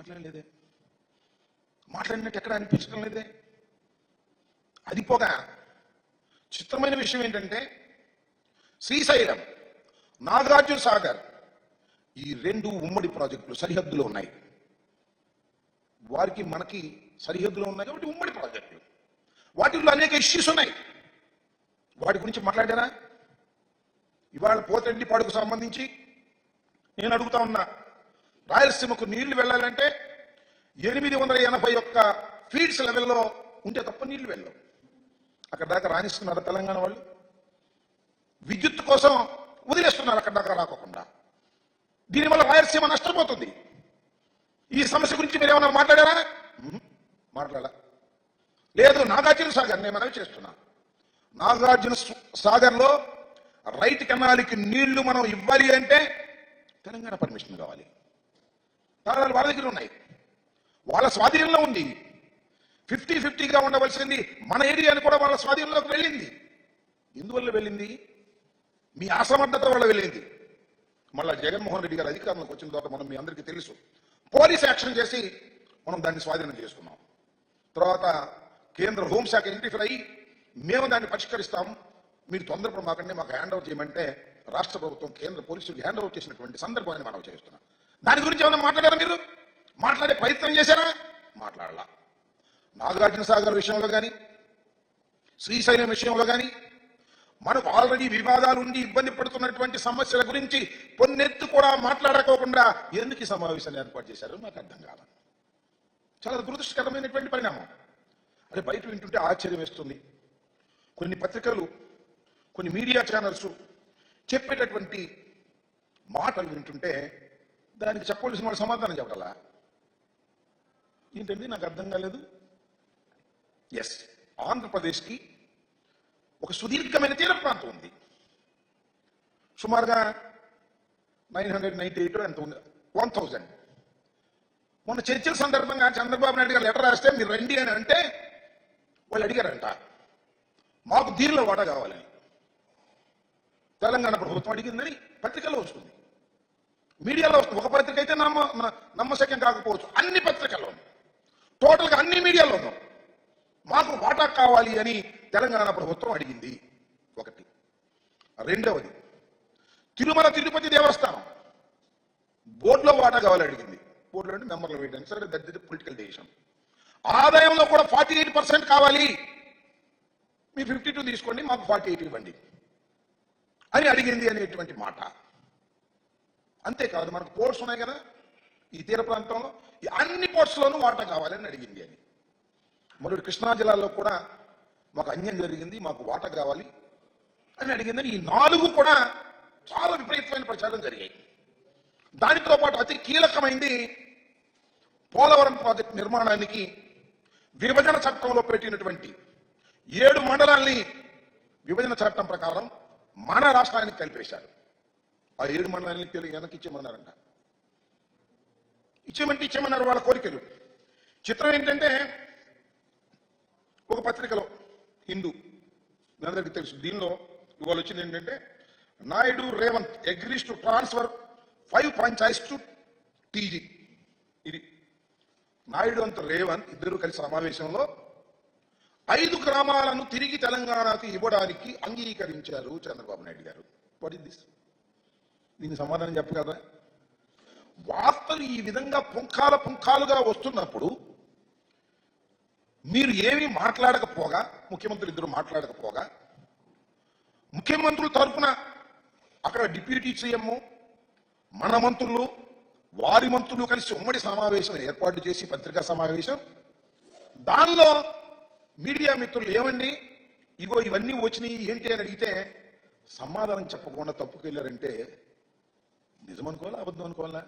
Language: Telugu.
మాట్లాడలేదే. మాట్లాడినట్టు ఎక్కడ అనిపించడం లేదే. అది పోగా చిత్రమైన విషయం ఏంటంటే శ్రీశైలం నాగార్జున సాగర్ ఈ రెండు ఉమ్మడి ప్రాజెక్టులు సరిహద్దులో ఉన్నాయి. వారికి మనకి సరిహద్దులో ఉన్నాయి కాబట్టి ఉమ్మడి ప్రాజెక్టులు. వాటిల్లో అనేక ఇష్యూస్ ఉన్నాయి. వాటి గురించి మాట్లాడారా? ఇవాళ పోతండిపాడుకు సంబంధించి నేను అడుగుతా ఉన్నా రాయలసీమకు నీళ్ళు వెళ్ళాలంటే ఎనిమిది వందల ఎనభై ఒక్క ఫీట్స్ లెవెల్లో ఉంటే తప్ప నీళ్ళు వెళ్ళవు. అక్కడ దాకా రాణిస్తున్నారు తెలంగాణ వాళ్ళు. విద్యుత్ కోసం వదిలేస్తున్నారు అక్కడ దాకా రాకోకుండా. దీనివల్ల రాయలసీమ నష్టపోతుంది. ఈ సమస్య గురించి మీరు ఏమైనా మాట్లాడారా? మాట్లాడా లేదు నాగార్జున సాగర్ నేను మనవి చేస్తున్నా. నాగార్జున సాగర్లో రైట్ కెనాల్కి నీళ్ళు మనం ఇవ్వాలి అంటే తెలంగాణ పర్మిషన్ కావాలి. తాళాలు వాళ్ళ దగ్గర ఉన్నాయి. వాళ్ళ స్వాధీనంలో ఉంది. ఫిఫ్టీ ఫిఫ్టీగా ఉండవలసింది మన ఏరియాని కూడా వాళ్ళ స్వాధీనంలోకి వెళ్ళింది. ఎందువల్ల వెళ్ళింది? మీ అసమర్థత వల్ల వెళ్ళింది. మళ్ళా జగన్మోహన్ రెడ్డి గారు అధికారంలోకి వచ్చిన తర్వాత మనం మీ అందరికీ తెలుసు. పోలీస్ యాక్షన్ చేసి మనం దాన్ని స్వాధీనం చేసుకున్నాం. తర్వాత కేంద్ర హోంశాఖ ఇంటిఫర్ అయ్యి మేము దాన్ని పరిష్కరిస్తాం. మీరు తొందరపడమాకండి మాకు హ్యాండ్ ఓవర్ చేయమంటే రాష్ట్ర ప్రభుత్వం కేంద్ర పోలీసులకు హ్యాండ్ ఓవర్ చేసినటువంటి సందర్భాన్ని మనం చేస్తున్నాం. దాని గురించి ఏమైనా మాట్లాడారా మీరు? మాట్లాడే ప్రయత్నం చేశారా? మాట్లాడాల. నాగార్జున సాగర్ విషయంలో కానీ శ్రీశైలం విషయంలో కానీ మనకు ఆల్రెడీ వివాదాలు ఉండి ఇబ్బంది పడుతున్నటువంటి సమస్యల గురించి పొన్నెత్తు కూడా మాట్లాడకోకుండా ఎందుకు ఈ సమావేశాన్ని ఏర్పాటు చేశారో నాకు అర్థం కాదు. చాలా దురదృష్టకరమైనటువంటి పరిణామం. అదే బయట వింటుంటే ఆశ్చర్యం వేస్తుంది. కొన్ని పత్రికలు కొన్ని మీడియా ఛానల్స్ చెప్పేటటువంటి మాటలు వింటుంటే దానికి చెప్పవలసిన వాళ్ళు సమాధానం చెప్పాలా ఏంటండి? నాకు అర్థం కాలేదు. ఎస్ ఆంధ్రప్రదేశ్కి ఒక సుదీర్ఘమైన తీర ప్రాంతం ఉంది. సుమారుగా నైన్ హండ్రెడ్ నైన్టీ ఎయిట్ ఎంత ఉంది? One thousand. మొన్న చర్చల సందర్భంగా చంద్రబాబు నాయుడు గారు లెటర్ రాస్తే మీరు రండి అని అంటే వాళ్ళు అడిగారంట. మాకు దీనిలో వాటా కావాలని. తెలంగాణ ప్రభుత్వం అడిగిందని పత్రికలో వస్తుంది. మీడియాలో వస్తుంది ఒక పత్రిక అయితే నమ్మ నమ్మశక్యం కాకపోవచ్చు. అన్ని పత్రికల్లో టోటల్గా అన్ని మీడియాలోనూ మాకు వాటా కావాలి అని తెలంగాణ ప్రభుత్వం అడిగింది. ఒకటి. రెండవది. తిరుమల తిరుపతి దేవస్థానం. బోర్డులో వాటా కావాలి అడిగింది. బోర్డులో అంటే మెంబర్లు వేయడానికి. సరే దట్ పొలిటికల్ డెసిషన్. ఆదాయంలో కూడా ఫార్టీ ఎయిట్ పర్సెంట్ కావాలి. మీ ఫిఫ్టీ టూ తీసుకోండి మాకు ఫార్టీ ఎయిట్ ఇవ్వండి. అని అడిగింది అనేటువంటి మాట. అంతేకాదు మనకు పోర్ట్స్ ఉన్నాయి కదా ఈ తీర ప్రాంతంలో ఈ అన్ని పోర్ట్స్లోనూ వాటా కావాలని అడిగింది అని. మరి కృష్ణా జిల్లాలో కూడా మాకు అన్యం జరిగింది మాకు వాటా కావాలి అని అడిగిందని ఈ నాలుగు కూడా చాలా విపరీతమైన ప్రచారం జరిగాయి. దానితో పాటు అతి కీలకమైంది పోలవరం ప్రాజెక్ట్ నిర్మాణానికి విభజన చట్టంలో పెట్టినటువంటి ఏడు మండలాల్ని విభజన చట్టం ప్రకారం మన రాష్ట్రానికి కలిపేశారు. ఆ ఏడు మండలాన్ని తెలుగు వెనక్కి ఇచ్చేమన్నారంట ఇచ్చేమంటే ఇచ్చేయమన్నారు వాళ్ళ కోరికలు. చిత్రం ఏంటంటే ఒక పత్రికలో హిందూ మీ అందరికీ తెలుసు దీనిలో ఇవాళ వచ్చింది ఏంటంటే Naidu Revanth agrees to transfer five panchayat to TG. ఇది నాయుడు అంత రేవంత్ ఇద్దరు కలిసి సమావేశంలో ఐదు గ్రామాలను తిరిగి తెలంగాణకు ఇవ్వడానికి అంగీకరించారు చంద్రబాబు నాయుడు గారు. వాట్ ఇస్ దిస్ దీని సమాధానం చెప్పగలరా వార్తలు ఈ విధంగా పుంఖాల పుంఖాలుగా వస్తున్నప్పుడు మీరు ఏమీ మాట్లాడకపోగా ముఖ్యమంత్రులు ఇద్దరు మాట్లాడకపోగా ముఖ్యమంత్రుల తరఫున అక్కడ డిప్యూటీ సీఎం మన మంత్రులు వారి మంత్రులు కలిసి ఉమ్మడి సమావేశం ఏర్పాటు చేసి పత్రికా సమావేశం. దానిలో మీడియా మిత్రులు ఏమండి? ఇగో ఇవన్నీ వచ్చినాయి ఏంటి అని అడిగితే సమాధానం చెప్పకుండా తప్పుకెళ్ళారంటే నిజం అనుకోవాలా అబద్ధం అనుకోవాలా